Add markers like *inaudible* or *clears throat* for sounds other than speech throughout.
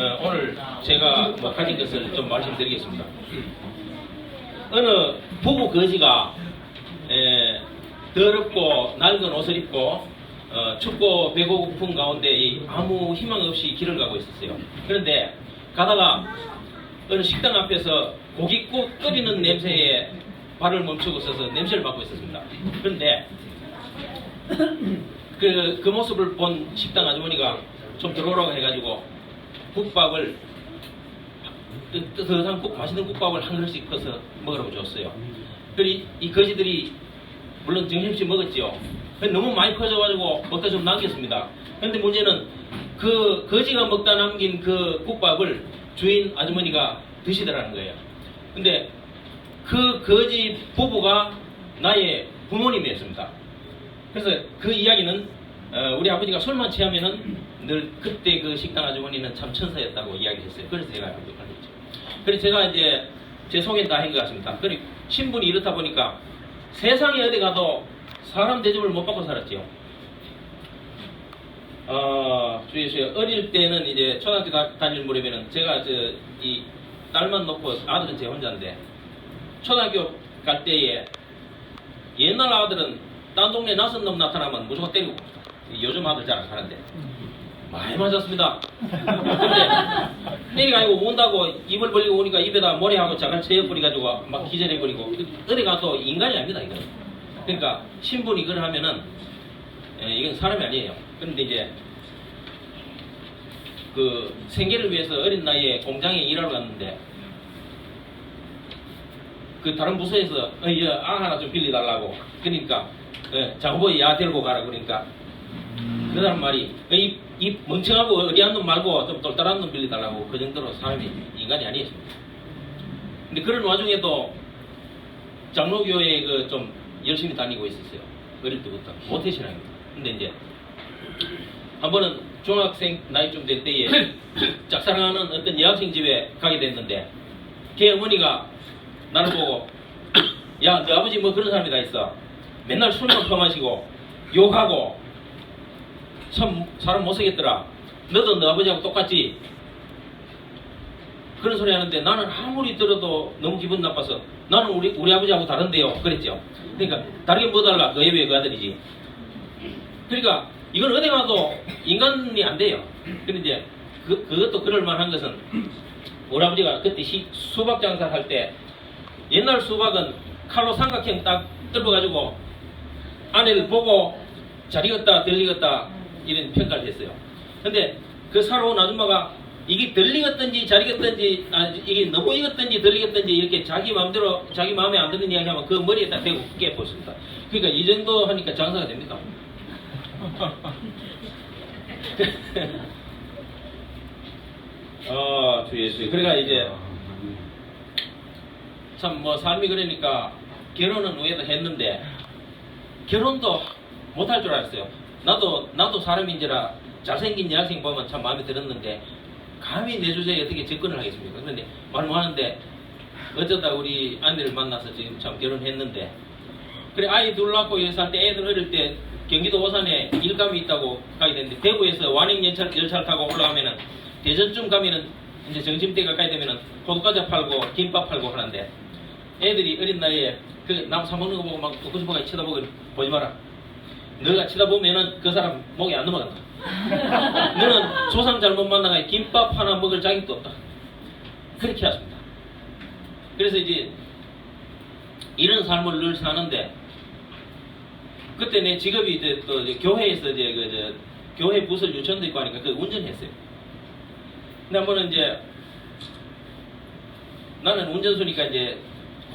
어, 오늘 제가 뭐 가진 것을 좀 말씀드리겠습니다. 어느 부부 거지가 에, 더럽고 낡은 옷을 입고 어, 춥고 배고픈 가운데 이 아무 희망 없이 길을 가고 있었어요. 그런데 가다가 어느 식당 앞에서 고깃국 끓이는 냄새에 발을 멈추고 서서 냄새를 맡고 있었습니다. 그런데 그, 그 모습을 본 식당 아주머니가 좀 들어오라고 해가지고 국밥을 뜨- 뜨뜻한 국, 맛있는 국밥을 한 그릇씩 퍼서 먹으라고 줬어요. 그리 이 거지들이 물론 정신없이 먹었지요. 너무 많이 퍼져가지고 먹다 좀 남겼습니다. 근데 문제는 그 거지가 먹다 남긴 그 국밥을 주인 아주머니가 드시더라는 거예요. 근데 그 거지 부부가 나의 부모님이었습니다. 그래서 그 이야기는 어, 우리 아버지가 술만 취하면은 늘 그때 그 식당 아주머니는 참 천사였다고 이야기했어요. 그래서 제가 알고 있죠. 그래서 제가 이제 제 소개는 다 한 것 같습니다. 그리고 신분이 이렇다 보니까 세상에 어디 가도 사람 대접을 못 받고 살았지요. 어, 주의하세요. 어릴 때는 이제 초등학교 다, 다닐 무렵에는 제가 저 이 딸만 놓고 아들은 제 혼자인데 초등학교 갈 때에 옛날 아들은 딴 동네 낯선 놈 나타나면 무조건 때리고 요즘 아들 잘안 하는데 많이 맞았습니다. 때리가 아니고 온다고 입을 벌리고 오니까 입에다 모래하고 자갈 채워버려가지고 막 기절해버리고 어디 가도 인간이 아닙니다 이거는. 그러니까 신분이 그걸 하면은 에, 이건 사람이 아니에요. 그런데 이제 그 생계를 위해서 어린 나이에 공장에 일하러 갔는데 그 다른 부서에서 어, 야, 하나 좀 빌려달라고 그러니까 어, 장보이 야 데리고 가라 그러니까 그 사람 말이 어, 이, 이 멍청하고 어리한 놈 말고 좀 똘똘한 놈 빌려달라고 그 정도로 사람이 인간이 아니었습니다. 근데 그런 와중에도 장로교회에 그좀 열심히 다니고 있었어요. 어릴 때부터 모태신앙입니다. 근데 이제 한 번은 중학생 나이쯤 될 때에 *clears throat* 짝사랑하는 어떤 여학생 집에 가게 됐는데 걔 어머니가 나를 보고 *clears throat* 야 너 아버지 뭐 그런 사람이 다 있어 맨날 술만 퍼마시고 욕하고 참 사람 못쓰겠더라. 너도 너 아버지하고 똑같지? 그런 소리 하는데 나는 아무리 들어도 너무 기분 나빠서 나는 우리 우리 아버지하고 다른데요. 그랬죠. 그러니까 다르게 뭐 달라? 너희 왜그 아들이지. 그러니까 이건 어디 가도 인간이 안 돼요. 근데 이제 그, 그것도 그럴 만한 것은 우리 아버지가 그때 시, 수박 장사 할때 옛날 수박은 칼로 삼각형 딱 뜯어가지고 안에를 보고 잘 익었다 덜 익었다 이런 평가를 했어요. 근데 그 사러 온 아줌마가 이게 덜 익었든지 잘 익었든지 아, 이게 너무 익었든지 덜 익었든지 이렇게 자기 마음대로 자기 마음에 안 드는 이야기 하면 그 머리에다 대고 깨부습니다. 그러니까 이 정도 하니까 장사가 됩니다. *laughs* 어, 주 예수. 그러니까 이제 참 뭐 삶이 그러니까 결혼은 후에도 했는데 결혼도 못할 줄 알았어요. 나도 나도 사람인지라 잘생긴 여학생 보면 참 마음에 들었는데 감히 내 주제에 어떻게 접근을 하겠습니까? 그런데 말 못 하는데 어쩌다 우리 아내를 만나서 지금 참 결혼했는데 그래 아이 둘 낳고 여기 살때 애들 어릴 때 경기도 오산에 일감이 있다고 가게 됐는데 대구에서 완행 열차, 열차를 타고 올라가면은 대전쯤 가면은 이제 정심대 가까이 되면은 호두과자 팔고 김밥 팔고 하는데 애들이 어린 나이에 그 남 사먹는 거 보고 막 뚜꾸스보가 쳐다보고 보지 마라. 너가 쳐다보면은 그 사람 목에 안 넘어간다. *laughs* 너는 조상 잘못 만나가 김밥 하나 먹을 자격도 없다. 그렇게 하십니다. 그래서 이제 이런 삶을 늘 사는데 그때 내 직업이 이제 또 이제 교회에서 이제 그저 교회 부설 유치원도 있고 하니까 그 운전했어요. 근데 한 번은 이제 나는 운전수니까 이제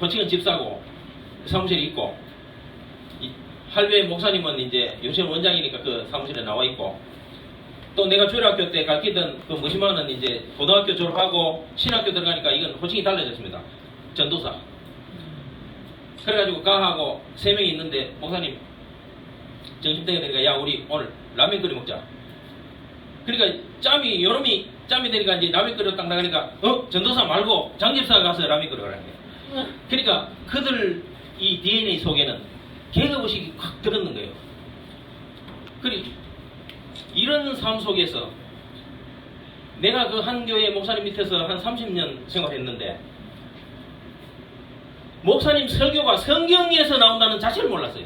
호칭은 집사고 사무실에 있고 이 할배 목사님은 이제 유치원 원장이니까 그 사무실에 나와 있고 또 내가 주일학교 때 가르치던 그 무심하는 이제 고등학교 졸업하고 신학교 들어가니까 이건 호칭이 달라졌습니다. 전도사. 그래가지고 가하고 세 명이 있는데 목사님 점심 때가 되니까 야 우리 오늘 라면 끓여 먹자. 그러니까 짬이 여름이 짬이 되니까 이제 라면 끓여 딱 나가니까 어 전도사 말고 장집사 가서 라면 거예요. 그러니까 그들 이 DNA 속에는 계급의식이 확 들었는 거예요. 그리 이런 삶 속에서 내가 그 한 교회 목사님 밑에서 한 30년 생활했는데 목사님 설교가 성경에서 나온다는 자체를 몰랐어요.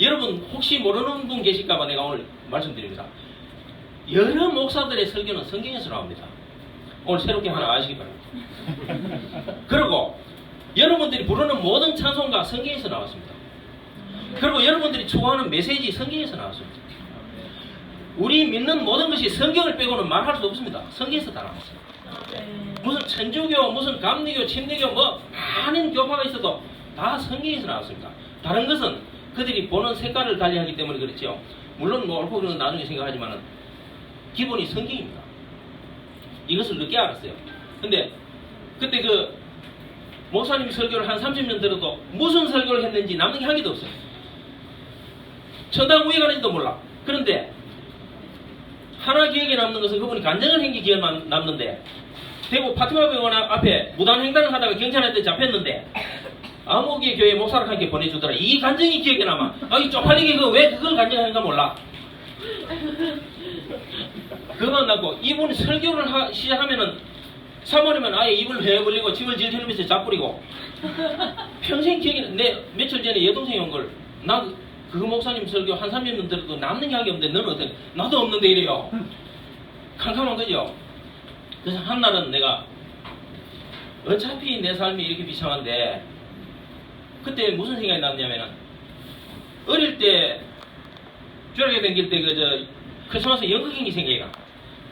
여러분 혹시 모르는 분 계실까봐 내가 오늘 말씀드립니다. 여러 목사들의 설교는 성경에서 나옵니다. 오늘 새롭게 하나 아시기 바랍니다. *laughs* 그리고 여러분들이 부르는 모든 찬송가 성경에서 나왔습니다. 그리고 여러분들이 추구하는 메시지 성경에서 나왔습니다. 우리 믿는 모든 것이 성경을 빼고는 말할 수 없습니다. 성경에서 다 나왔어요. 무슨 천주교, 무슨 감리교, 침례교 뭐 많은 교파가 있어도 다 성경에서 나왔습니다. 다른 것은 그들이 보는 색깔을 달리하기 때문에 그렇죠. 물론 뭐 옳고 그르는 나중에 생각하지만은 기본이 성경입니다. 이것을 늦게 알았어요. 근데 그때 그 목사님 설교를 한 30년 들어도 무슨 설교를 했는지 남는 게 한 개도 없어요. 천당 위에 가는지도 몰라. 그런데 하나 기억에 남는 것은 그분이 한게 기억에 남- 남는데 대구 파티마 병원 앞에 무단 횡단을 하다가 경찰한테 잡혔는데 아무개 교회 목사를 함께 보내주더라. 이 간증이 기억에 남아. 아, 이 쪽팔리게 그왜 그걸 간증하는가 몰라. 그만 나고 이분이 설교를 하- 시작하면은 사모님은 아예 입을 회 벌리고 집을 질질면서 잡부리고 평생 기억이 나- 내 며칠 전에 여동생이 온 걸 나 그 목사님 설교 한 30년 들어도 남는 게 없는데 너는 어때? 나도 없는데 이래요. 캄캄한 거죠. 그래서 한날은 내가 어차피 내 삶이 이렇게 비참한데 그때 무슨 생각이 났냐면은 어릴 때 쫄하게 댕길 때 그 저 크리스마스 연극행이 생각이 나.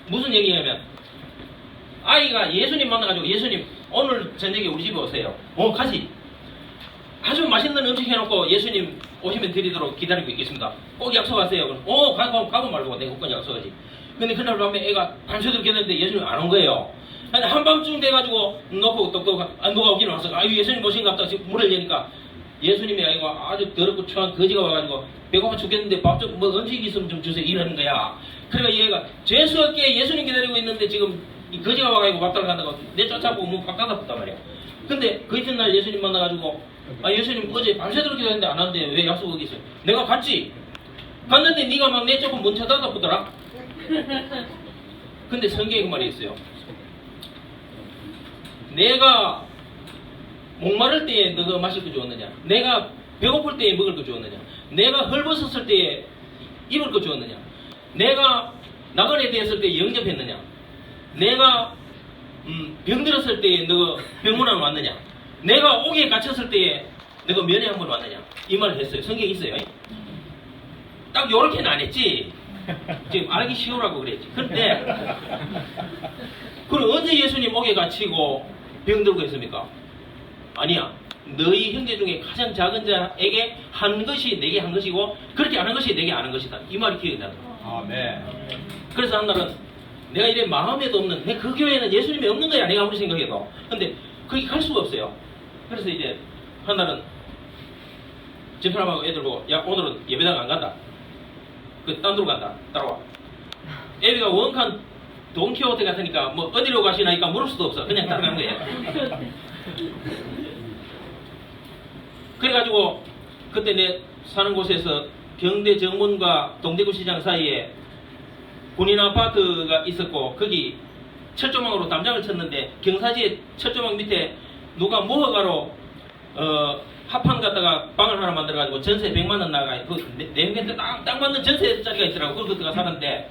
무슨 얘기냐면 아이가 예수님 만나가지고 예수님 오늘 저녁에 우리 집에 오세요. 어 가지. 아주 맛있는 음식 해놓고 예수님 오시면 드리도록 기다리고 있겠습니다. 꼭 약속하세요. 그럼 어 가고 가고 말고 내가 그건 약속하지. 근데 그날 밤에 애가 밤새도록 했는데 예수님 안 온 거예요. 한밤중 돼가지고 놓고 똑똑 아, 누가 오기는 왔어. 아유 예수님 오신가 보다 지금 문을 여니까 예수님이 아이고 아주 더럽고 추한 거지가 와가지고 배고파 죽겠는데 밥 좀 뭐 음식 있으면 좀 주세요 이러는 거야. 그러니까 얘가 죄수없게 예수님 기다리고 있는데 지금 이 거지가 와가지고 밥 달라간다고 내 쫓아보고 뭐밥 갖다 붙단 말이야. 근데 그 이튿날 예수님 만나가지고 아 예수님 어제 밤새도록 기다렸는데 안 왔는데 왜 약속 어기 있어요? 내가 갔지. 갔는데 네가 막 내 조금 문 쳐다다 보더라. *laughs* 근데 성경에 그 말이 있어요. 내가 목마를 때에 너가 마실 거 주었느냐? 내가 배고플 때에 먹을 거 주었느냐? 내가 헐벗었을 때에 입을 거 주었느냐? 내가 나그네 되었을 때에 영접했느냐? 내가 음, 병들었을 때에 너가 병문안 왔느냐? 내가 옥에 갇혔을 때에 너가 면회 한 번 왔느냐? 이 말을 했어요. 성경에 있어요. 딱 요렇게는 안 했지. 지금 알기 쉬우라고 그랬지. 근데 그럼 언제 예수님 옥에 갇히고 병들고 했습니까? 아니야. 너희 형제 중에 가장 작은 자에게 한 것이 내게 한 것이고 그렇게 안한 것이 내게 안한 것이다. 이 말이 기억이 나더라. 아멘. 그래서 한 날은 내가 이래 마음에도 없는 내그 교회는 예수님이 없는 거야 내가 아무리 생각해도. 근데 거기 갈 수가 없어요. 그래서 이제 한 날은 집사람하고 애들 보고 야 오늘은 예배당 안 간다. 그딴 데로 간다. 따라와. 애비가 원칸 돈키호테 같으니까 뭐 어디로 가시나니까 물을 수도 없어. 그냥 따라간 거예요. 그래가지고 그때 내 사는 곳에서 경대 정문과 동대구 시장 사이에 군인 아파트가 있었고 거기 철조망으로 담장을 쳤는데 경사지에 철조망 밑에 누가 모허가로 어, 합판 갖다가 방을 하나 만들어가지고 전세 100만 원 나가 그 내년에 딱, 딱 맞는 전세 자리가 있더라고 그걸 그때가 살았는데.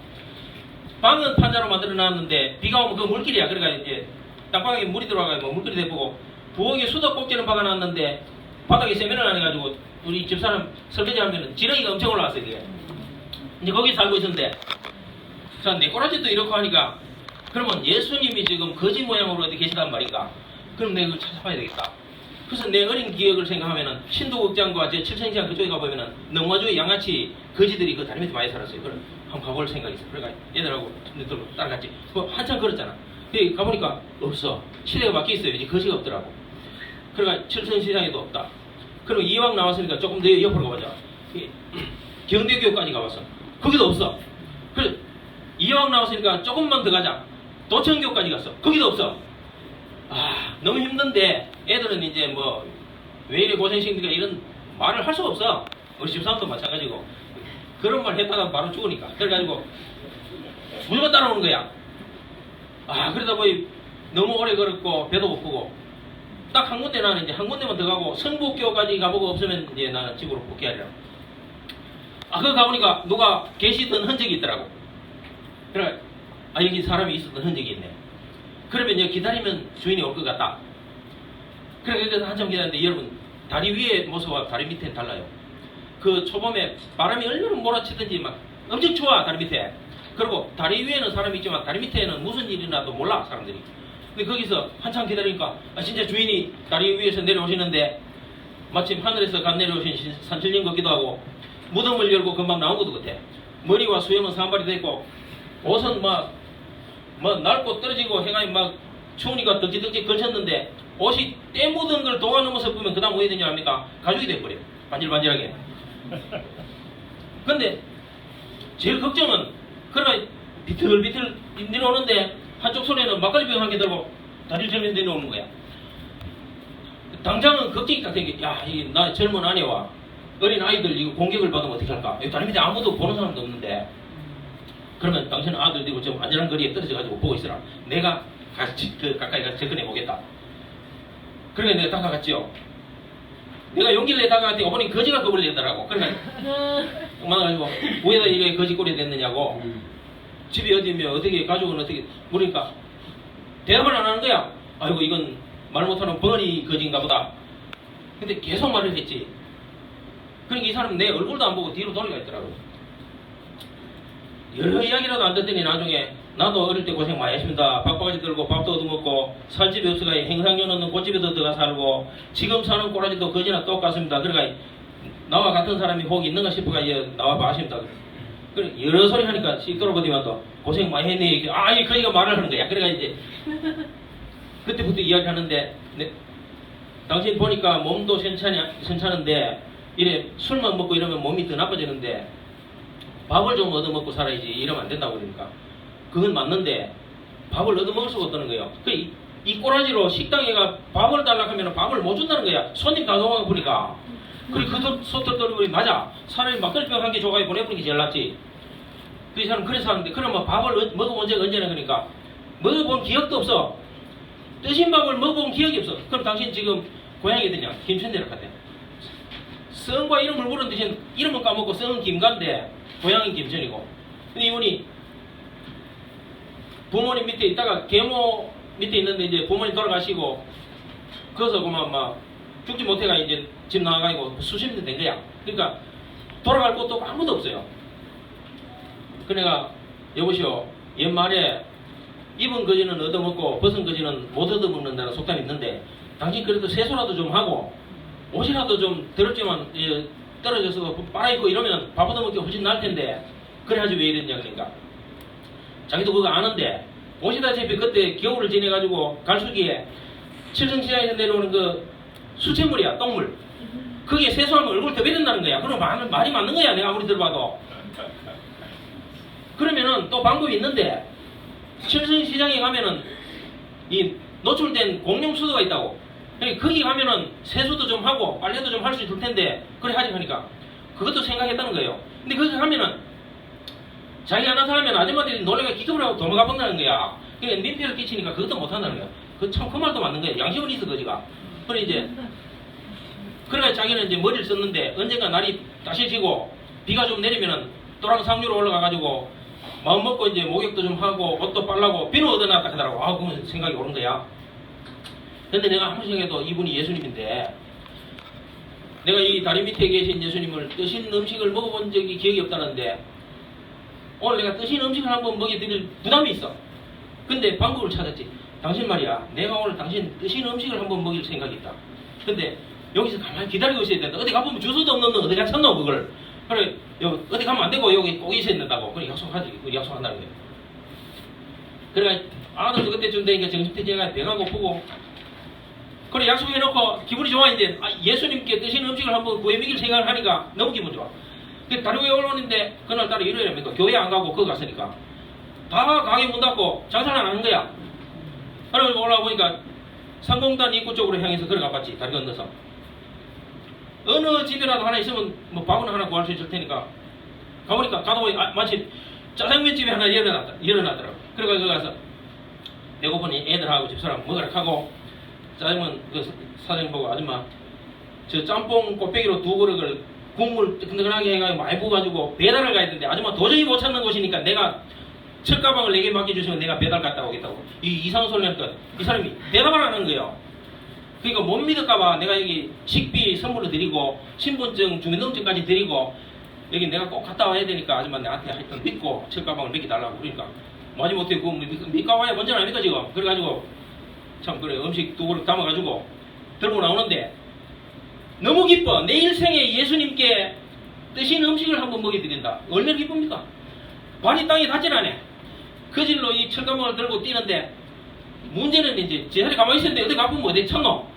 방은 판자로 만들어 놨는데 비가 오면 그 물길이야. 그러니까 이제 땅바닥에 물이 들어가고 뭐 물길이 대보고 부엌에 수도 꼭지는 박아놨는데 바닥에 세면을 안 해가지고 우리 집사람 설거지 하면은 지렁이가 엄청 올라왔어요 이제 거기 살고 있었는데 자, 내 꼬라지도 이렇고 하니까 그러면 예수님이 지금 거지 모양으로 어디 계시단 말인가? 그럼 내가 그걸 찾아봐야 되겠다. 그래서 내 어린 기억을 생각하면은 신도극장과 제 칠성시장 그쪽에 가보면은 능화주의 양아치 거지들이 그 다리 밑에 많이 살았어요. 그럼 한번 가볼 생각이 있어. 그러니까 얘들하고 들고 따라갔지. 그 한참 걸었잖아. 근데 가보니까 없어. 시대가 바뀌어 있어요. 이제 거지가 없더라고. 그러니까 칠성시장에도 없다. 그리고 이왕 나왔으니까 조금 더 옆으로 가보자. 이 *clears throat* 경대교까지 가봤어. 거기도 없어. 그래 이왕 나왔으니까 조금만 더 가자. 도청교까지 갔어. 거기도 없어. 아, 너무 힘든데 애들은 이제 뭐 왜 이래 고생시키니까 이런 말을 할 수가 없어. 우리 집사람도 마찬가지고. 그런 말 했다가 바로 죽으니까. 그래가지고 무조건 따라오는 거야. 아 그러다 보니 너무 오래 걸었고 배도 고프고 딱 한 군데 나는 이제 한 군데만 더 가고 성북교까지 가보고 없으면 이제 나는 집으로 복귀하리라. 아 그거 가보니까 누가 계시던 흔적이 있더라고. 그래 아 여기 사람이 있었던 흔적이 있네. 그러면 여기 기다리면 주인이 올 것 같다. 그래 그래서 한참 기다렸는데 여러분 다리 위의 모습과 다리 밑에는 달라요. 그 초봄에 바람이 얼마나 몰아치든지 막 엄청 추워 다리 밑에. 그리고 다리 위에는 사람이 있지만 다리 밑에는 무슨 일이 나도 몰라 사람들이. 근데 거기서 한참 기다리니까 아, 진짜 주인이 다리 위에서 내려오시는데 마침 하늘에서 간 내려오신 신- 산신령 같기도 하고 무덤을 열고 금방 나온 것도 같아. 머리와 수염은 산발이 됐고 옷은 막, 뭐 낡고 떨어지고 해가 막 추우니까 덕지덕지 걸쳤는데 옷이 때 묻은 걸 도가 넘어서 보면 그 다음 뭐 해야 되냐 합니까? 가죽이 돼버려. 반질반질하게. 근데 제일 걱정은 그러나 비틀비틀 내려오는데 한쪽 손에는 막걸리 병 한 개 들고 다리를 절면 내려오는 거야. 당장은 걱정이 딱 생겨. 야, 이나 젊은 아내와 어린 아이들 이거 공격을 받으면 어떻게 할까? 다리 밑에 아무도 보는 사람도 없는데. 그러면 당신은 아들 들고 좀 안전한 거리에 떨어져 가지고 보고 있어라. 내가 같이 그 가까이 가서 접근해 보겠다. 그러니까 내가 다가갔지요. 내가 용기를 내 다가갔더니 어머니 거지가 겁을 내더라고. 그러니까 만나가지고 왜다 이래 거지꼴이 됐느냐고. 집이 어디며 어떻게 가족은 어떻게 물으니까 대답을 안 하는 거야. 아이고 이건 말 못하는 벙어리 거지인가 보다. 근데 계속 말을 했지. 그러니까 이 사람은 내 얼굴도 안 보고 뒤로 돌아가 있더라고. 여러 이야기라도 안 듣더니 나중에 나도 어릴 때 고생 많이 했습니다. 밥바가지 들고 밥도 얻어먹고 살 집이 없어가 행상년 없는 꽃집에도 들어가 살고 지금 사는 꼬라지도 거지나 똑같습니다. 그러니까 나와 같은 사람이 혹 있는가 싶어가 예, 나와 봐십니다. 그래 여러 소리 하니까 시끄러워지만도 고생 많이 했네. 이렇게 아, 이 그러니까 말을 하는 거야. 그래가 이제 *laughs* 그때부터 이야기하는데 네, 당신 보니까 몸도 괜찮냐, 괜찮은데 이래 술만 먹고 이러면 몸이 더 나빠지는데 밥을 좀 얻어먹고 살아야지 이러면 안 된다고 그러니까 그건 맞는데 밥을 얻어먹을 수가 없다는 거예요. 그 이, 이 꼬라지로 식당에가 밥을 달라고 하면 밥을 못 준다는 거야. 손님 다 넘어가 보니까. 그리고 그 소떨떨거리 맞아. 차라리 막걸리병 한개 줘가지고 보내버리는 게 제일 낫지. 그 사람 그래서 하는데 그러면 밥을 어- 먹어본 적이 언제나 그러니까 먹어본 기억도 없어. 뜨신 밥을 먹어본 기억이 없어. 그럼 당신 지금 고향이 어디냐? 김천대로 갔대. 성과 이름을 물은 대신 이름을 까먹고 성은 김간데 고향은 김천이고. 근데 이분이 부모님 밑에 있다가 계모 밑에 있는데 이제 부모님 돌아가시고 거기서 그만 막 죽지 못해가 이제 집 나가가지고 수십 년 된 거야. 그러니까 돌아갈 곳도 아무도 없어요. 그래가 여보시오 옛말에 입은 거지는 얻어먹고 벗은 거지는 못 얻어먹는다는 속담이 있는데 당신 그래도 세수라도 좀 하고 옷이라도 좀 더럽지만 예, 떨어져서 빨아입고 이러면 밥 얻어먹기 훨씬 나을 텐데. 그래 하지 왜 이랬냐 그러니까. 자기도 그거 아는데 보시다시피 그때 겨울을 지내가지고 갈수기에 칠성시장에서 내려오는 그 수돗물이야 똥물. 그게 세수하면 얼굴 더 베린다는 거야. 그럼 말, 말이 맞는 거야 내가 아무리 들어봐도. 그러면은 또 방법이 있는데 칠성시장에 가면은 이 노출된 공용 수도가 있다고 거기 가면은 세수도 좀 하고 빨래도 좀 할 수 있을 텐데 그래 하지 하니까 그것도 생각했다는 거예요 근데 거기 가면은 자기 하나 사람면 아줌마들이 놀래가 기겁을 하고 도망가 본다는 거야. 그러니까 민폐를 끼치니까 그것도 못 한다는 거야. 그 참 그 말도 맞는 거야. 양심은 있어 거지가. 그래 이제 그러니까 자기는 이제 머리를 썼는데 언젠가 날이 따시지고 비가 좀 내리면은 또랑 상류로 올라가 가지고 마음 먹고 이제 목욕도 좀 하고 옷도 빨라고 비는 얻어놨다 하더라고. 아 그러면 생각이 오는 거야. 근데 내가 아무리 생각해도 이분이 예수님인데 내가 이 다리 밑에 계신 예수님을 뜨신 음식을 먹어본 적이 기억이 없다는데 오늘 내가 뜨신 음식을 한번 먹여드릴 부담이 있어. 근데 방법을 찾았지. 당신 말이야. 내가 오늘 당신 뜨신 음식을 한번 먹일 생각이 있다. 근데 여기서 가만히 기다리고 있어야 된다. 어디 가보면 주소도 없는 너 어디 가 찾노 그걸. 그래 어디 가면 안 되고 여기 꼭 있어야 된다고. 그래 약속하지. 그 약속한다는 거야. 그래 아들도 그때쯤 되니까 정신퇴제가 배가 고프고 그래 약속해놓고 기분이 좋아 이제 아, 예수님께 뜨신 음식을 한번 구해 먹일 생각을 하니까 너무 기분 좋아. 그왜 올라오는데 그날따라 일요일입니까? 교회 안 가고 거기 갔으니까 다 가게 문 닫고 장사를 안 하는 거야. 그래서 올라와 보니까 상공단 입구 쪽으로 향해서 걸어가 봤지 다리 건너서 어느 집이라도 하나 있으면 뭐 밥은 하나 구할 수 있을 테니까 가보니까 가다 보니 아, 마침 짜장면 집이 하나 일어났다 일어나더라고. 그래가 거기 가서 내고보니 애들하고 집사람 먹으라 하고 짜장면 그 사- 사장님 보고 아줌마 저 짬뽕 꽃배기로 두 그릇을 국물 뜨끈뜨끈하게 해가지고 많이 부어가지고 배달을 가야 되는데 아줌마 도저히 못 찾는 곳이니까 내가 첫 가방을 네개 맡겨주시면 내가 배달 갔다 오겠다고. 이 이상한 소리 하니까 이 사람이 대답을 안 하는 거예요. 그러니까 못 믿을까봐 내가 여기 식비 선물로 드리고 신분증 주민등록증까지 드리고 여기 내가 꼭 갔다 와야 되니까 아줌마 나한테 하여튼 믿고 첫 가방을 맡겨달라고 그러니까. 마지못해 그거 믿- 믿고 와야 먼저 아닙니까 지금? 그래가지고 참 그래 음식 두 그릇 담아가지고 들고 나오는데 너무 기뻐. 내 일생에 예수님께 뜨신 음식을 한번 먹여드린다. 얼마나 기쁩니까? 발이 땅에 닿질 않아 그 질로 이 철가방을 들고 뛰는데 문제는 이제 제 자리 가만히 있었는데 어디 가보면 어디 쳤노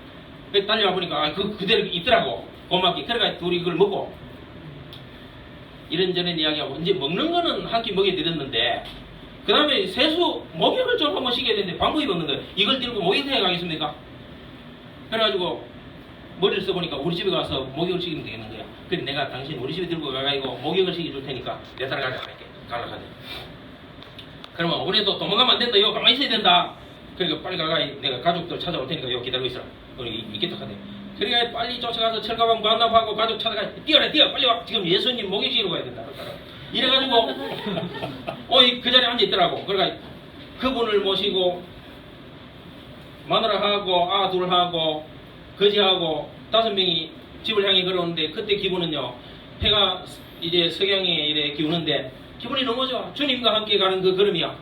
달려와 보니까 아, 그, 그대로 있더라고. 고맙게. 그래가 둘이 그걸 먹고 이런저런 이야기하고 이제 먹는 거는 한 끼 먹여드렸는데 그 다음에 세수 목욕을 좀 한번 시켜야 되는데 방법이 없는 거예요. 이걸 들고 목욕탕에 가겠습니까? 그래가지고 머리를 써보니까 우리 집에 가서 목욕을 시키면 되겠는 거야. 그래 내가 당신 우리 집에 들고 가가지고 목욕을 시켜줄 테니까 내 따라가자 이렇게. 갈라가자. 그러면 우리도 도망가면 안 된다. 이거 가만히 있어야 된다. 그러니까 빨리 가가 내가 가족들 찾아올 테니까 여기 기다리고 있어라. 우리 있겠다 하대 그러니까 빨리 쫓아가서 철가방 반납하고 가족 찾아가 뛰어라 뛰어. 빨리 와. 지금 예수님 목욕 시키러 가야 된다 이래가지고 어이 그 자리에 앉아 있더라고. 그러니까 그분을 모시고 마누라하고 아둘하고 거지하고 다섯 명이 집을 향해 걸어오는데 그때 기분은요 해가 이제 석양에 이래 기우는데 기분이 너무 좋아. 주님과 함께 가는 그 걸음이야.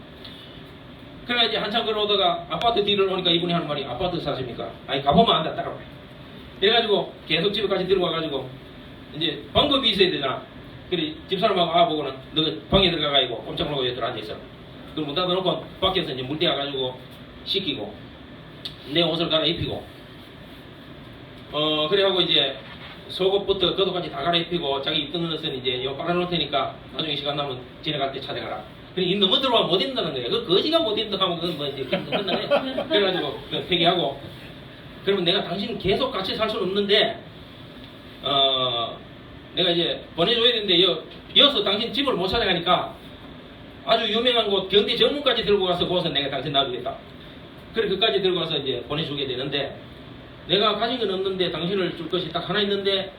그래 이제 한참 걸어오다가 아파트 뒤를 오니까 이분이 하는 말이 아파트 사십니까? 아니 가보면 안다. 따라와 이래가지고 계속 집에까지 들어와가지고 이제 방법이 있어야 되잖아 그래 집사람하고 아보고는 너 방에 들어가가지고 꼼짝 놀고 여기 들어 앉아 있어. 그럼 문 닫아놓고 밖에서 이제 물 떼어가지고 씻기고 내 옷을 갈아입히고. 어 그래하고 이제 속옷부터 겉옷까지 다 갈아입히고 자기 입던 옷은 이제 요 빨아놓을 테니까 나중에 시간 나면 지나갈 때 찾아가라. 그래 이 너무 들어와 못 입는다는 거야. 그 거지가 못 입는다 하면 그건 뭐 이제 끝나네 그래가지고 그 폐기하고. 그러면 내가 당신 계속 같이 살 수는 없는데 어 내가 이제 보내줘야 되는데 여, 여서 당신 집을 못 찾아가니까 아주 유명한 곳 경대 정문까지 들고 가서 거기서 내가 당신 놔주겠다 그래 그까지 들고 가서 이제 보내주게 되는데 내가 가진 건 없는데 당신을 줄 것이 딱 하나 있는데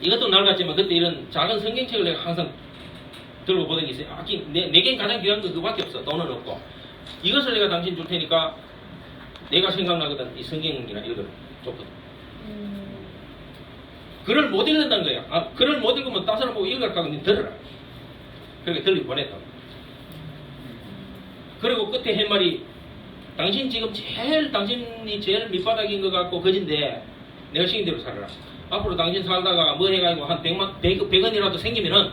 이것도 낡았지만 그때 이런 작은 성경책을 내가 항상 들고 보던 게 있어요. 아끼 내, 내겐 가장 귀한 건 그거밖에 없어. 돈은 없고. 이것을 내가 당신 줄 테니까 내가 생각나거든. 이 성경이나 이거를 줬거든. 글을 못 읽는다는 거야. 아, 글을 못 읽으면 딴 사람 보고 읽으라 하고 니 들어라. 그렇게 들리고 보냈다. 그리고 끝에 한 말이 당신 지금 제일 당신이 제일 밑바닥인 것 같고 거진데 내가 시킨 대로 살아라. 앞으로 당신 살다가 뭐 해가지고 한 100만, 100, 100 원이라도 생기면은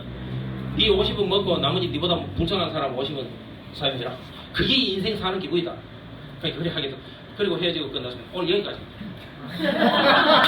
네 50원 먹고 나머지 네보다 불쌍한 사람 50원 사용해라. 그게 인생 사는 기분이다. 그러니까 그래 하겠다. 그리고 헤어지고 끝났습니다. 오늘 여기까지. *laughs*